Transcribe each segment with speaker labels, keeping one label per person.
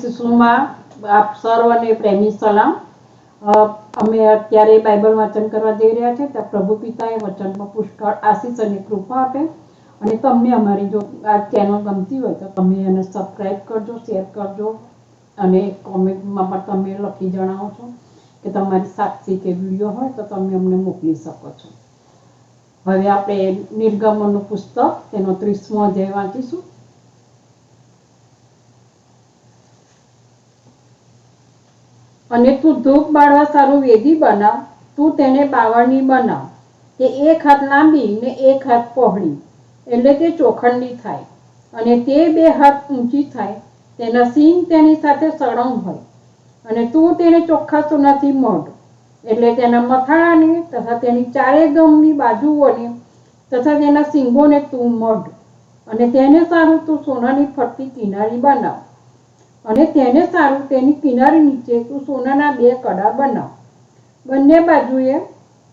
Speaker 1: શિશુમાં આપ સર્વને પ્રેમી સલામ. અમે અત્યારે બાઇબલ વાંચન કરવા જઈ રહ્યા છે, ત્યાં પ્રભુ પિતાએ વચનમાં પુષ્કળ આશીષ અને કૃપા આપે. અને તમને અમારી જો આ ચેનલ ગમતી હોય તો તમે એને સબસ્ક્રાઈબ કરજો શેર કરજો. અને કોમેન્ટમાં પણ તમે લખી જણાવો છો કે તમારી સાક્ષી કે વીડિયો હોય તો તમે અમને મોકલી શકો છો. હવે આપણે નિર્ગમનનું પુસ્તક, તેનો ત્રીસમો અધ્યાય વાંચીશું. અને તું ધૂપ બાળવા સારું વેદી બનાવ તું તેને બાવળની બનાવ તે એક હાથ લાંબી ને એક હાથ પહોળી, એટલે તે ચોખંડી થાય, અને તે બે હાથ ઊંચી થાય, તેના સિંગ તેની સાથે સળંગ હોય, અને તું તેને ચોખ્ખા સોનાથી મઢ, એટલે તેના મથાળાને તથા તેની ચારે ગમની બાજુઓને તથા તેના સિંગોને તું મઢ, અને તેને સારું તું સોનાની ફરતી કિનારી બનાવ અને તેને સારું તેની કિનારી નીચે તું સોનાના બે કડા બનાવ. બંને બાજુએ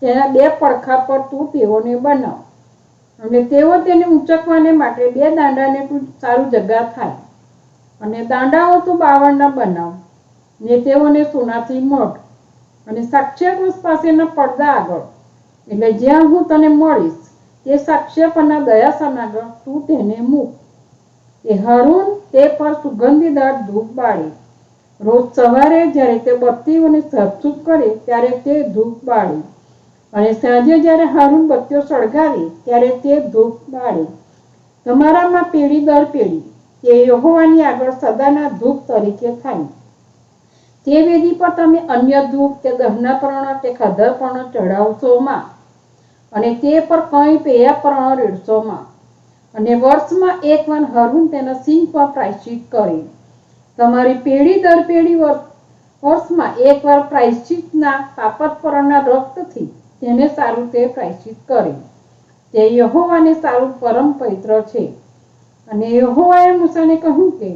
Speaker 1: તેના બે પડખા પર તું તેઓને બનાવ. અને તેઓ તેને ઊંચકવાને માટે બે દાંડાને તું સારું જગા થાય. અને દાંડાઓ તું બાવળના બનાવ. ને તેઓને સોનાથી મઢ. અને સાક્ષ્યકૃષ પાસેના પડદા આગળ. એટલે જ્યાં હું તને મળીશ, તે સાક્ષ્ય પરના દયાસન આગળ તું તેને મૂક. એ હરુણ તે પર સુગંધીદાર ધૂપ બાળે. રોજ સવારે જ્યારે તે બત્તીઓને સબસૂપ કરે ત્યારે તે ધૂપ બાળે. અને સાંજે જ્યારે હારૂન બત્તીઓ સળગાવે ત્યારે તે ધૂપ બાળે. તમારામાં પેઢી દર પેઢી તે યહોવાની આગળ સદાના ધૂપ તરીકે થાય. તે વેદી પર તમે અન્ય ધૂપ કે દહનાપર્ણ કે ખાધરપર્ણ ચઢાવશો ચઢાવશોમાં અને તે પર કંઈ પેયા પર્ણ રેડશોમાં અને વર્ષમાં એક વાર તેના સિંહ પર પ્રાયશ્ચિત કરે. તમારી પેઢી દર પેઢી વર્ષમાં એકવાર પ્રાયશ્ચિતના પાપતપરણના રક્તથી તેને સારું તે પ્રાયશ્ચિત કરે. તે યહોવાને સારું પરમ પવિત્ર છે. અને યહોવાએ મૂસાને કહ્યું કે,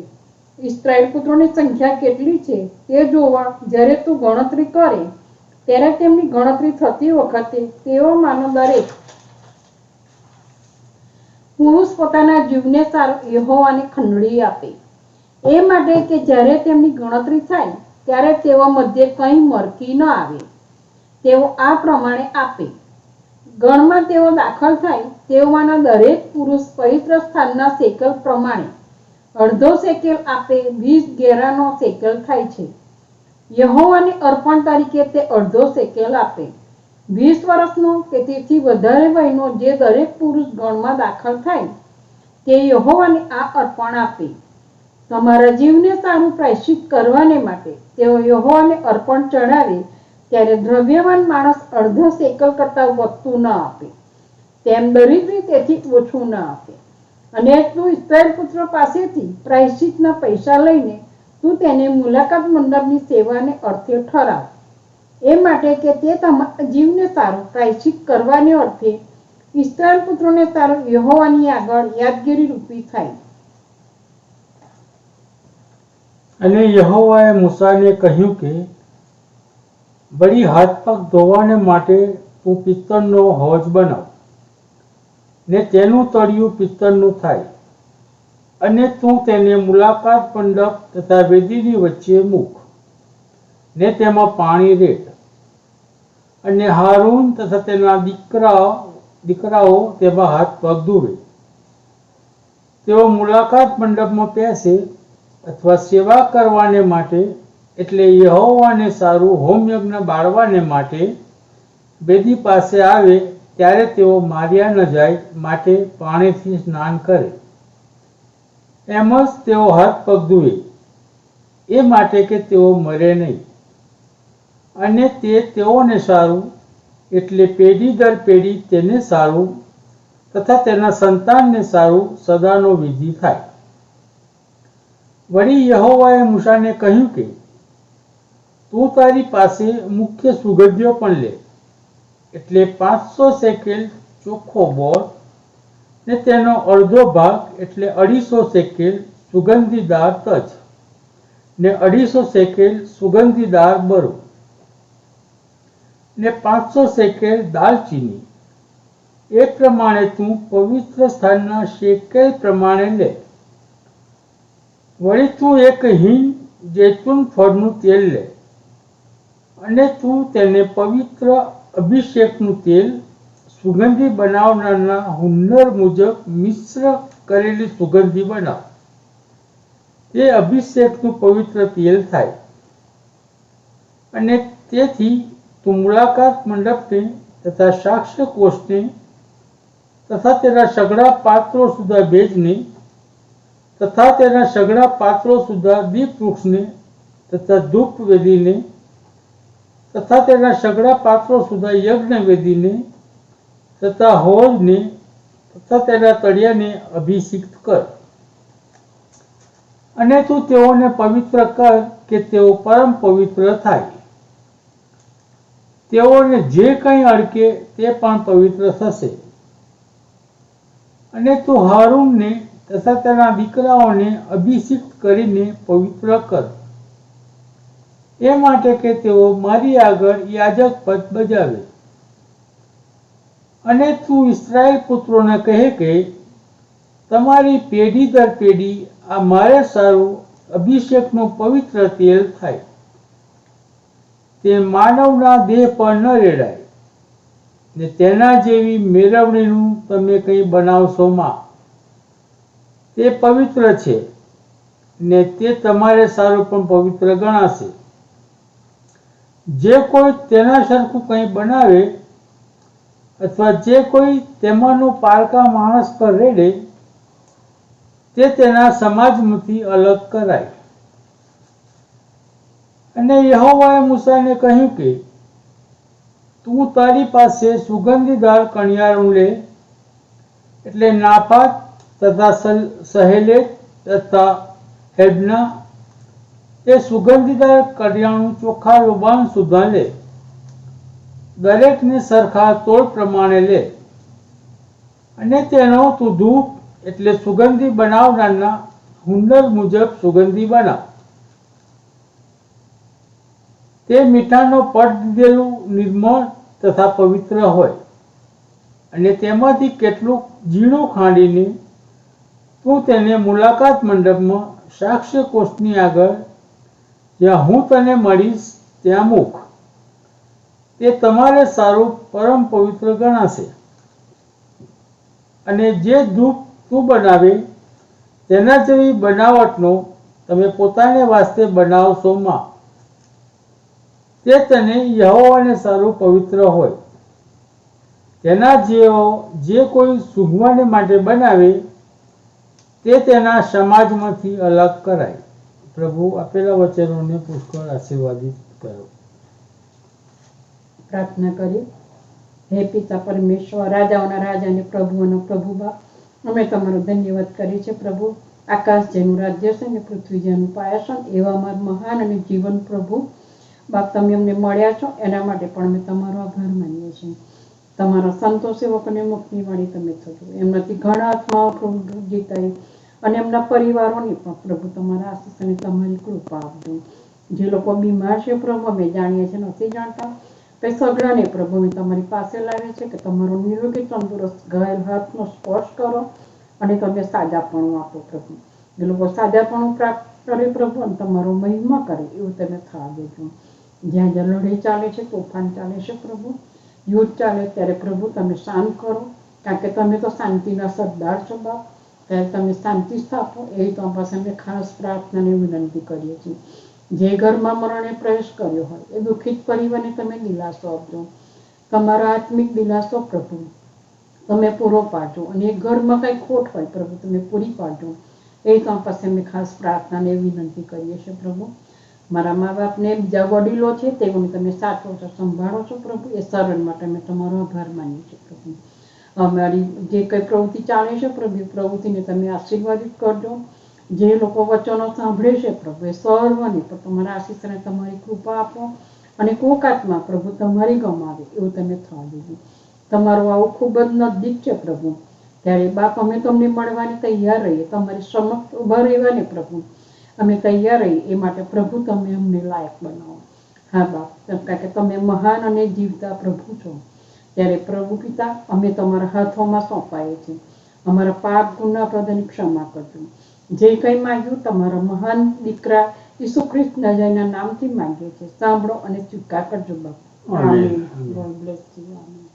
Speaker 1: ઇસ્રાયેલ પુત્રોની સંખ્યા કેટલી છે તે જોવા જ્યારે તું ગણતરી કરે, ત્યારે તેમની ગણતરી થતી વખતે તેઓ માનો દરેક પુરુષ પોતાના જીવને સારો યહોવાની ખંડણી આપે. એ માટે કે જ્યારે તેમની ગણતરી થાય, ત્યારે તેઓ મધ્યે કંઈ મરકી ન આવે. તેઓ આ પ્રમાણે આપે. ગણમાં તેઓ દાખલ થાય, તેઓમાંના દરેક પુરુષ પવિત્ર સ્થાનના સેકલ પ્રમાણે. અડધો સેકેલ આપે, વીસ ગેરાનો સેકેલ થાય છે. યહોવાને અર્પણ તરીકે તે અડધો સેકેલ આપે. વીસ વર્ષનો કે તેથી વધારે વયનો જે દરેક પુરુષ ગણમાં દાખલ થાય, તે યહોવાને આ અર્પણ આપે. તમારા જીવને સારું પ્રાયશ્ચિત કરવાને માટે તેઓ યહોવાને અર્પણ ચડાવે ત્યારે દ્રવ્યવાન માણસ અડધો સેકલ કરતાં વધતું ન આપે. તેમ દરિદ્રી તેથી ઓછું ન આપે. અને તું ઇસ્રાયેલ પુત્ર પાસેથી પ્રાયશ્ચિતના પૈસા લઈને તું તેને મુલાકાત મંડપની સેવાને અર્થે ઠરાવ. એ માટે કે તે તમારા જીવને સારું પ્રાયશ્ચિત કરવાને અર્થે ઇસ્રાયેલ પુત્રોને સારું યહોવાની આગળ યાદગીરી રૂપી થાય.
Speaker 2: અને યહોવાએ મૂસાને કહ્યું કે વળી હાથ પગ ધોવાને માટે તું પિત્તળનો હોજ બનાવ, ને તેનું તળિયું પિત્તળનું થાય, અને તું તેને મુલાકાત મંડપ તથા વેદીની વચ્ચે મૂક, ને તેમાં પાણી રેટ અને હારૂન તથા તેના દીકરા દીકરાઓ તેમાં હાથ પગ ધોવે તેઓ મુલાકાત મંડપમાં બેસે અથવા સેવા કરવાને માટે, એટલે યહોવાને સારું હોમયજ્ઞ બાળવાને માટે બેદી પાસે આવે ત્યારે તેઓ માર્યા ન જાય, માટે પાણીથી સ્નાન કરે. એમ જ તેઓ હાથ પગ ધોવે એ માટે કે તેઓ મરે નહીં. અને તે તેઓને સારું, એટલે પેઢી દર પેઢી તેને સારું તથા તેના સંતાનને સારું સદાનો વિધિ થાય. વળી યહોવાએ મૂસાને કહ્યું કે, તું તારી પાસે મુખ્ય સુગંધીઓ પણ લે, એટલે પાંચસો સેકેલ ચોખ્ખો બોર ને તેનો અડધો ભાગ, એટલે અઢીસો સેકેલ સુગંધીદાર તજ ને અઢીસો સેકેલ સુગંધીદાર બરો. ને પાંચસો શેકેલ દાલચીની એ પ્રમાણે તું પવિત્ર સ્થાનના શેકેલ પ્રમાણે લે. વળી તું એક હિંગ જૈતુન ફળનું તેલ લે અને તું તેને પવિત્ર અભિષેકનું તેલ સુગંધી બનાવનારના હુન્નર મુજબ મિશ્ર કરેલી સુગંધી બનાવ. તે અભિષેકનું પવિત્ર તેલ થાય. અને તેથી તું મુલાકાત મંડપને તથા સાક્ષ્ય કોષને તથા તેના સઘળા પાત્રો સુધા ભેજને તથા તેના સઘળા પાત્રો સુધા દીપ વૃક્ષને તથા ધૂપ વેદીને તથા તેના સઘળા પાત્રો સુધા યજ્ઞ વેદીને તથા હોજને તથા તેના તળિયાને અભિષિક્ત કર અને તું તેઓને પવિત્ર કર કે તેઓ પરમ પવિત્ર થાય તેઓને જે કંઈ અડકે તે પણ પવિત્ર થશે. અને તું હારૂનને તથા તેના દીકરાઓને અભિષિક્ત કરીને પવિત્ર કર. એ માટે કે તેઓ મારી આગળ યાજક પદ બજાવે. અને તું ઇસ્રાયેલ પુત્રોને કહે કે, તમારી પેઢી દર પેઢી આ મારે સારું અભિષેકનું પવિત્ર તેલ થાય. તે માનવના દેહ પર ન રેડાય. ને તેના જેવી મેળવણીનું તમે કંઈ બનાવશો માં? તે પવિત્ર છે ને તે તમારે સારું પણ પવિત્ર ગણાશે. જે કોઈ તેના સરખું કંઈ બનાવે અથવા જે કોઈ તેમાંનું પારકા માણસ પર રેડે, તે તેના સમાજમાંથી અલગ કરાય. અને યહોવાએ મૂસાને કહ્યું કે, તું તારી પાસે સુગંધીદાર કણિયારું લે, એટલે નાફાત તથા સહેલે તથા હેબના એ સુગંધીદાર કરિયાણું ચોખ્ખા લોબાન સુધા લે. દરેકને સરખા તોડ પ્રમાણે લે. અને તેનો તું ધૂપ એટલે સુગંધી બનાવનારના હુન્નર મુજબ સુગંધી બનાવ. તે મીઠાનો પટ દીધેલું નિર્મળ તથા પવિત્ર હોય અને તેમાંથી કેટલુંક ઝીણું ખાંડીને તું તેને મુલાકાત મંડપમાં સાક્ષ્ય કોષની આગળ, જ્યાં હું તને મળીશ, ત્યાં મૂક. તે તમારે સારું પરમ પવિત્ર ગણાશે. અને જે ધૂપ તું બનાવે, તેના જેવી બનાવટનો તમે પોતાને વાસ્તે બનાવશો માં. તે તને યહોવાને સારું પવિત્ર હોય. તેના જેઓ જે કોઈ સૂંઘવાને માટે બનાવે, તે તેના સમાજમાંથી અલગ કરાય. પ્રભુ આપેલા વચનોને પુષ્કળ આશીર્વાદિત કરો.
Speaker 1: પ્રાર્થના કરી હે પિતા પરમેશ્વર, રાજાઓના રાજા અને પ્રભુઓનો પ્રભુ બાપ અમે તમારો ધન્યવાદ કરીએ છીએ પ્રભુ. આકાશ જેનું રાજ્ય છે ને પૃથ્વી જેનું પાયાસન એવા અમારા મહાન અને જીવન પ્રભુ. બાપ તમે અમને મળ્યા છો, એના માટે પણ અમે તમારો આભાર માનીએ છીએ. તમારા સંતો સેવકોને મુક્તિ વાળી તમે થજો એમનાથી ઘણા આત્માઓ પ્રભુ જીતાય અને એમના પરિવારોને પણ પ્રભુ તમારા આશીષ અને તમારી કૃપા આપજો. જે લોકો બીમાર છે પ્રભુ, અમે જાણીએ છીએ, નથી જાણતા. તે સગડાને પ્રભુ, અમે તમારી પાસે લાવીએ છીએ કે તમારો નિરોગી, તંદુરસ્ત, ઘાયલ હાથનો સ્પર્શ કરો અને તમે સાજાપણું આપો પ્રભુ. એ લોકો સાજાપણું પ્રાપ્ત કરે પ્રભુ અને તમારો મહિમા કરે, એવું તમે થવા દેજો. જ્યાં જ્યાં ચાલે છે, તોફાન ચાલે છે પ્રભુ. યુદ્ધ ચાલે ત્યારે પ્રભુ તમે શાંત કરો. કારણ કે તમે તો શાંતિના સરદાર છો બાપ. ત્યારે તમે શાંતિ સ્થાપો. એ તો પાસે અમે ખાસ પ્રાર્થના વિનંતી કરીએ છીએ. જે ઘરમાં મરણે પ્રવેશ કર્યો હોય, એ દુઃખિત પરિવારને તમે દિલાસો આપજો. તમારા આત્મિક દિલાસો પ્રભુ. તમે પૂરો પાડજો. અને એ ઘરમાં કંઈ ખોટ હોય, પ્રભુ, તમે પૂરી પાડજો. એ તો પાસે અમે ખાસ પ્રાર્થના અને વિનંતી કરીએ છીએ પ્રભુ. મારા મા બાપને બીજા વડીલો છે તેઓને તમે સાચો છો સંભાળો છો, પ્રભુ, એ શરણ માટે અમે તમારો આભાર માનીએ છીએ પ્રભુ. અમારી જે કંઈ પ્રવૃત્તિ ચાલે છે, પ્રભુ પ્રવૃત્તિને તમે આશીર્વાદિત કરજો. જે લોકો વચનો સાંભળે છે, પ્રભુ, એ સર્વને પણ તમારા આશીષને તમારી કૃપા આપો અને કોક આત્મા, પ્રભુ, તમારી ગમાવે એવું તમે થવા દેજો તમારું આવું ખૂબ જ નજદીક છે, પ્રભુ. ત્યારે બાપ, અમે તમને મળવાની તૈયાર રહીએ. તમારી સમક્ષ ઊભા રહેવાને, પ્રભુ. અમે તૈયાર રહીએ એ માટે પ્રભુ તમે અમને લાયક બનાવો હા બાપ કારણ કે તમે મહાન અને જીવતા પ્રભુ છો. ત્યારે પ્રભુ પિતા અમે તમારા હાથોમાં સોંપાઈએ છીએ. અમારા પાપ ગુના પ્રદાન ક્ષમા કરજો. જે કંઈ માંગ્યું તમારા મહાન દીકરા ઈસુ ખ્રિસ્તના જયના નામથી માંગીએ છીએ. સાંભળો અને સ્વીકાર કરજો બાપ.
Speaker 2: આમેન.
Speaker 1: bless you. આમેન.